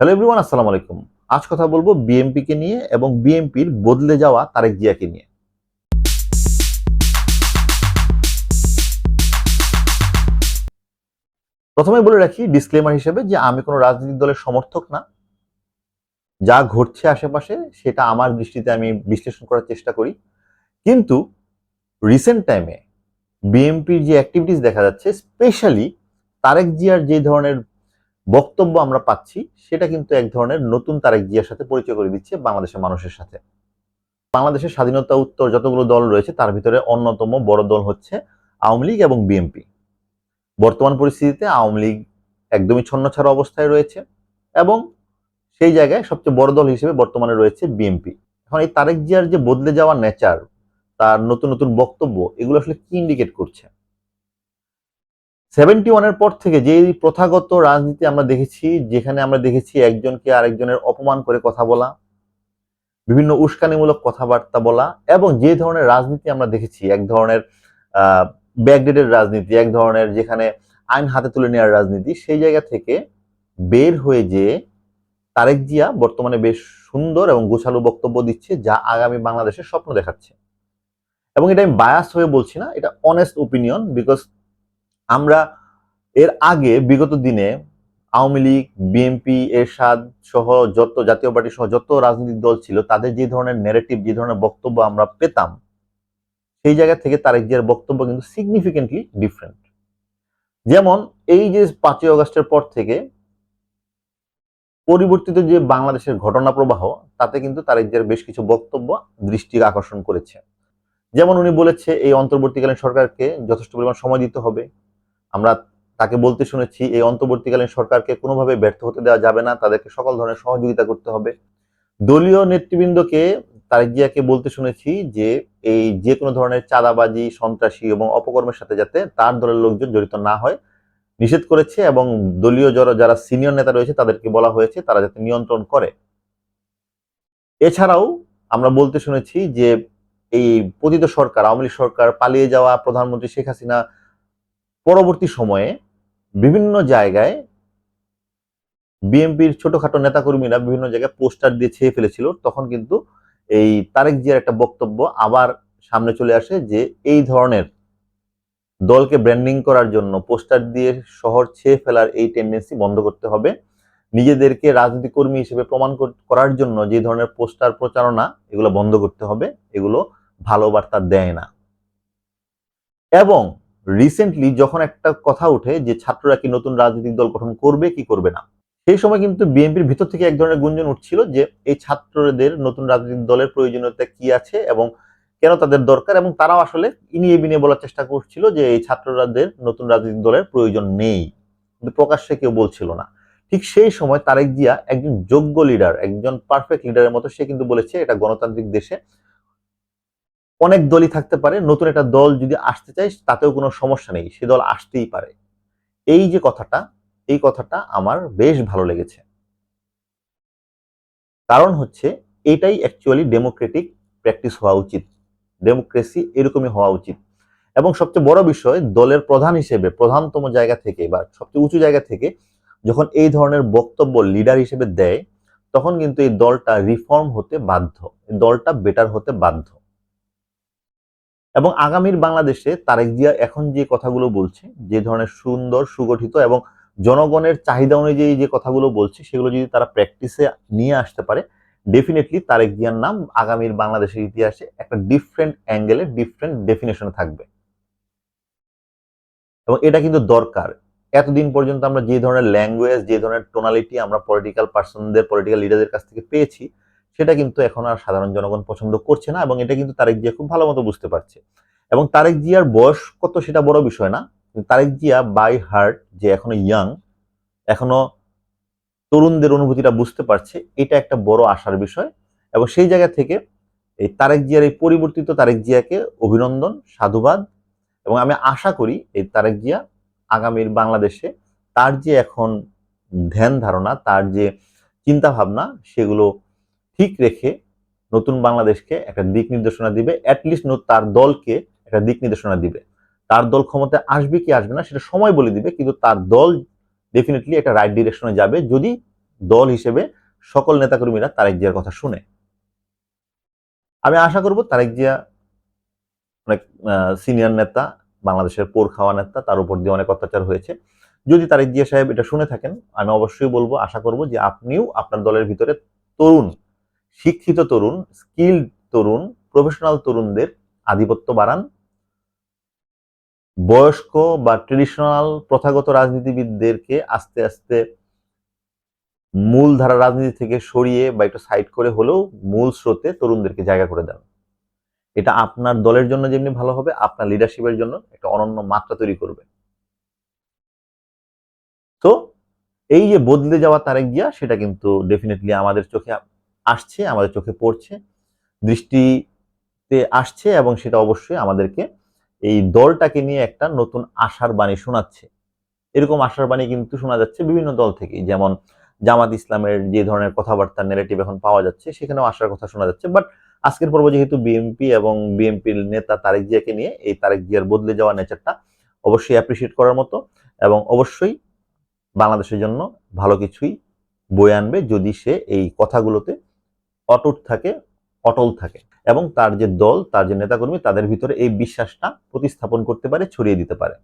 Hello everyone আসসালামু আলাইকুম। আজ কথা বলব বিএমপি কে নিয়ে এবং বিএমপির বদলে যাওয়া তারেক জিয়াকে নিয়ে। প্রথমে বলে রাখি ডিসক্লেমার হিসেবে যে আমি কোনো রাজনৈতিক দলের সমর্থক না। যা ঘটছে আশেপাশে, সেটা আমার দৃষ্টিতে আমি বিশ্লেষণ করার চেষ্টা করি। কিন্তু রিসেন্ট টাইমে বিএমপির যে অ্যাক্টিভিটিস দেখা যাচ্ছে স্পেশালি তারেক জিয়ার যে ধরনের বক্তব্য আমরা পাচ্ছি, সেটা কিন্তু এক ধরনের নতুন তারেক জিয়ার সাথে পরিচয় করে দিচ্ছে বাংলাদেশের মানুষের সাথে। বাংলাদেশের স্বাধীনতা উত্তর যতগুলো দল রয়েছে, তার ভিতরে অন্যতম বড় দল হচ্ছে আওয়ামী লীগ এবং বিএনপি। বর্তমান পরিস্থিতিতে আওয়ামী লীগ একদমই ছন্নছাড়া অবস্থায় রয়েছে এবং সেই জায়গায় সবচেয়ে বড় দল হিসেবে বর্তমানে রয়েছে বিএনপি। এখন এই তারেক জিয়ার যে বদলে যাওয়া নেচার তার নতুন নতুন বক্তব্য, এগুলো আসলে কি ইন্ডিকেট করছে? সেভেন্টি ওয়ানের পর থেকে যে প্রথাগত রাজনীতি আমরা দেখেছি, যেখানে আমরা দেখেছি একজনকে আরেকজনের অপমান করে কথা বলা, বিভিন্ন উস্কানিমূলক কথাবার্তা বলা এবং যে ধরনের রাজনীতি আমরা দেখেছি, এক ধরনের ব্যাকডেটের রাজনীতি, এক ধরনের যেখানে আইন হাতে তুলে নেওয়ার রাজনীতি, সেই জায়গা থেকে বের হয়ে যে তারেক জিয়া বর্তমানে বেশ সুন্দর এবং গোছালো বক্তব্য দিচ্ছে, যা আগামী বাংলাদেশের স্বপ্ন দেখাচ্ছে। এবং এটা আমি বায়াস হয়ে বলছি না, এটা অনেস্ট ওপিনিয়ন বিকজ আমরা এর আগে বিগত দিনে আওয়ামী লীগ বিএনপি এরশাদ সহ যত জাতীয় পার্টি সহ যত রাজনৈতিক দল ছিল, তাদের যে ধরনের নেরেটিভ যে ধরনের বক্তব্য আমরা পেতাম, সেই জায়গা থেকে তারেক জিয়ার বক্তব্য কিন্তু সিগনিফিকেন্টলি ডিফারেন্ট যেমন এই যে পাঁচই অগস্টের পর থেকে পরিবর্তিত যে বাংলাদেশের ঘটনা প্রবাহ, তাতে কিন্তু তারেক জিয়ার বেশ কিছু বক্তব্য দৃষ্টি আকর্ষণ করেছে। যেমন উনি বলেছে, এই অন্তর্বর্তীকালীন সরকারকে যথেষ্ট পরিমাণ সময় দিতে হবে। আমরা তাকে বলতে শুনেছি, এই অন্তর্বর্তীকালীন সরকারকে কোনোভাবে ব্যর্থ হতে দেওয়া যাবে না, তাদেরকে সকল ধরনের সহযোগিতা করতে হবে। দলীয় নেতৃবৃন্দকে তারেক জিয়াকে বলতে শুনেছি যে, এই যে কোনো ধরনের চাঁদাবাজি, সন্ত্রাসী এবং অপকর্মের সাথে যাতে তার দলের লোকজন জড়িত না হয়, নিষেধ করেছে এবং দলীয় যারা যারা সিনিয়র নেতা রয়েছে তাদেরকে বলা হয়েছে তারা যাতে নিয়ন্ত্রণ করে। এছাড়াও আমরা বলতে শুনেছি যে, এই পতিত সরকার, আওয়ামী সরকার পালিয়ে যাওয়া প্রধানমন্ত্রী শেখ হাসিনা পরবর্তী সময়ে বিভিন্ন জায়গায় বিএনপির ছোটখাটো নেতাকর্মীরা বিভিন্ন জায়গায় পোস্টার দিয়ে ছেয়ে ফেলেছিল। তখন কিন্তু এই তারেক জিয়ার একটা বক্তব্য আবার সামনে চলে আসে যে এই ধরনের দলকে ব্র্যান্ডিং করার জন্য পোস্টার দিয়ে শহর ছেয়ে ফেলার এই টেন্ডেন্সি বন্ধ করতে হবে। নিজেদেরকে রাজনীতি কর্মী হিসেবে প্রমাণ করার জন্য যে ধরনের পোস্টার প্রচারণা এগুলো বন্ধ করতে হবে। এগুলো ভালো বার্তা দেয় না। এবং রিসেন্টলি যখন একটা কথা উঠে যে ছাত্ররা কি নতুন রাজনৈতিক দল গঠন করবে, কি করবে না? সেই সময় কিন্তু বিএনপির ভিতর থেকে এক ধরনের গুঞ্জন উঠছিল যে এই ছাত্রদের নতুন রাজনৈতিক দলের প্রয়োজনীয়তা কি আছে এবং কেন তাদের দরকার? এবং তারাও আসলে ইনিয়ে বিনিয়ে বলার চেষ্টা করছিল যে এই ছাত্ররাদের নতুন রাজনৈতিক দলের প্রয়োজন নেই। কিন্তু প্রকাশ্যে কেউ বলছিল না। ঠিক সেই সময় তারেক জিয়া একজন যোগ্য লিডার একজন পারফেক্ট লিডারের মতো সে কিন্তু বলেছে, এটা গণতান্ত্রিক দেশে অনেক দলই থাকতে পারে, নতুন একটা দল যদি আসতে চায়, তাতেও কোনো সমস্যা নেই, সে দল আসতেই পারে। এই যে কথাটা, এই কথাটা আমার বেশ ভালো লেগেছে। কারণ হচ্ছে, এটাই অ্যাকচুয়ালি ডেমোক্রেটিক প্র্যাকটিস হওয়া উচিত। ডেমোক্রেসি এরকমই হওয়া উচিত। এবং সবচেয়ে বড় বিষয়, দলের প্রধান হিসেবে, প্রধানতম জায়গা থেকে বা সবচেয়ে উঁচু জায়গা থেকে যখন এই ধরনের বক্তব্য লিডার হিসেবে দেয়, তখন কিন্তু এই দলটা রিফর্ম হতে বাধ্য দলটা বেটার হতে বাধ্য। এবং আগামীর বাংলাদেশে তারেক জিয়া এখন যে কথাগুলো বলছে, যে ধরনের সুন্দর, সুগঠিত এবং জনগণের চাহিদা অনুযায়ী যে কথাগুলো বলছে, সেগুলো যদি তারা প্র্যাকটিসে নিয়ে আসতে পারে ডেফিনেটলি তারেক জিয়ার নাম আগামীর বাংলাদেশের ইতিহাসে একটা ডিফারেন্ট অ্যাঙ্গেলে ডিফারেন্ট ডেফিনেশনে থাকবে। এবং এটা কিন্তু দরকার। এতদিন পর্যন্ত আমরা যে ধরনের ল্যাঙ্গুয়েজ যে ধরনের টোনালিটি আমরা পলিটিক্যাল পার্সনদের পলিটিক্যাল লিডারদের কাছ থেকে পেয়েছি সেটা কিন্তু এখন আর সাধারণ জনগণ পছন্দ করছে না এবং এটা কিন্তু তারেক জিয়া খুব ভালো মতো বুঝতে পারছে। এবং তারেক জিয়ার বয়স কত সেটা বড় বিষয় না তারেক জিয়া বাই হার্ট যে এখনও ইয়াং এখনও তরুণদের অনুভূতিটা বুঝতে পারছে, এটা একটা বড় আশার বিষয়। এবং সেই জায়গা থেকে এই তারেক জিয়ার এই পরিবর্তিত তারেক জিয়াকে অভিনন্দন, সাধুবাদ এবং আমি আশা করি এই তারেক জিয়া আগামীর বাংলাদেশে তার যে এখন ধ্যান ধারণা, তার যে চিন্তা ভাবনা সেগুলো ঠিক রেখে নতুন বাংলাদেশকে একটা দিক নির্দেশনা দিবে অ্যাটলিস্ট তার দলকে একটা দিক নির্দেশনা দিবে। তার দল ক্ষমতায় আসবে কি আসবে না সেটা সময় বলে দিবে, কিন্তু তার দল ডেফিনেটলি একটা রাইট ডিরেকশনে যাবে যদি দল হিসেবে সকল নেতাকর্মীরা তারেক জিয়ার কথা শুনে। আমি আশা করব তারেক জিয়া অনেক সিনিয়র নেতা, বাংলাদেশের পোর খাওয়া নেতা, তার উপর দিয়ে অনেক অত্যাচার হয়েছে। যদি তারেক জিয়া সাহেব এটা শুনে থাকেন, আমি অবশ্যই বলব, আশা করব যে আপনিও আপনার দলের ভিতরে তরুণ শিক্ষিত তরুণ স্কিল্ড তরুণ প্রফেশনাল তরুণদের আধিপত্য বাড়ান। বয়স্ক বা ট্রেডিশনাল প্রথাগত রাজনীতিবিদদেরকে আস্তে আস্তে মূল ধারা রাজনীতি থেকে সরিয়ে বা একটু সাইড করে হলেও মূল স্রোতে তরুণদেরকে জায়গা করে দেন। এটা আপনার দলের জন্য যেমনি ভালো হবে, আপনার লিডারশিপের জন্য একটা অনন্য মাত্রা তৈরি করবে। তো এই যে বদলে যাওয়া তারেক গিয়া সেটা কিন্তু ডেফিনেটলি আমাদের চোখে আসছে, আমাদের চোখে পড়ছে, দৃষ্টিতে আসছে এবং সেটা অবশ্যই আমাদেরকে এই দলটাকে নিয়ে একটা নতুন আশার বাণী শোনাচ্ছে। এরকম আশার বাণী কিন্তু শোনা যাচ্ছে বিভিন্ন দল থেকেই, যেমন জামাত ইসলামের যে ধরনের কথাবার্তা নেগেটিভ এখন পাওয়া যাচ্ছে, সেখানেও আশার কথা শোনা যাচ্ছে। বাট আজকের পর্ব যেহেতু বিএনপি এবং বিএনপির নেতা তারেক জিয়াকে নিয়ে, এই তারেক জিয়ার বদলে যাওয়া নেচারটা অবশ্যই অ্যাপ্রিসিয়েট করার মতো এবং অবশ্যই বাংলাদেশের জন্য ভালো কিছুই বয়ে আনবে যদি সে এই কথাগুলোতে অটুট থাকে, অটল থাকে এবং তার যে দল, তার যে নেতাকর্মী, তাদের ভিতরে এই বিশ্বাসটা প্রতিস্থাপন করতে পারে, ছড়িয়ে দিতে পারে।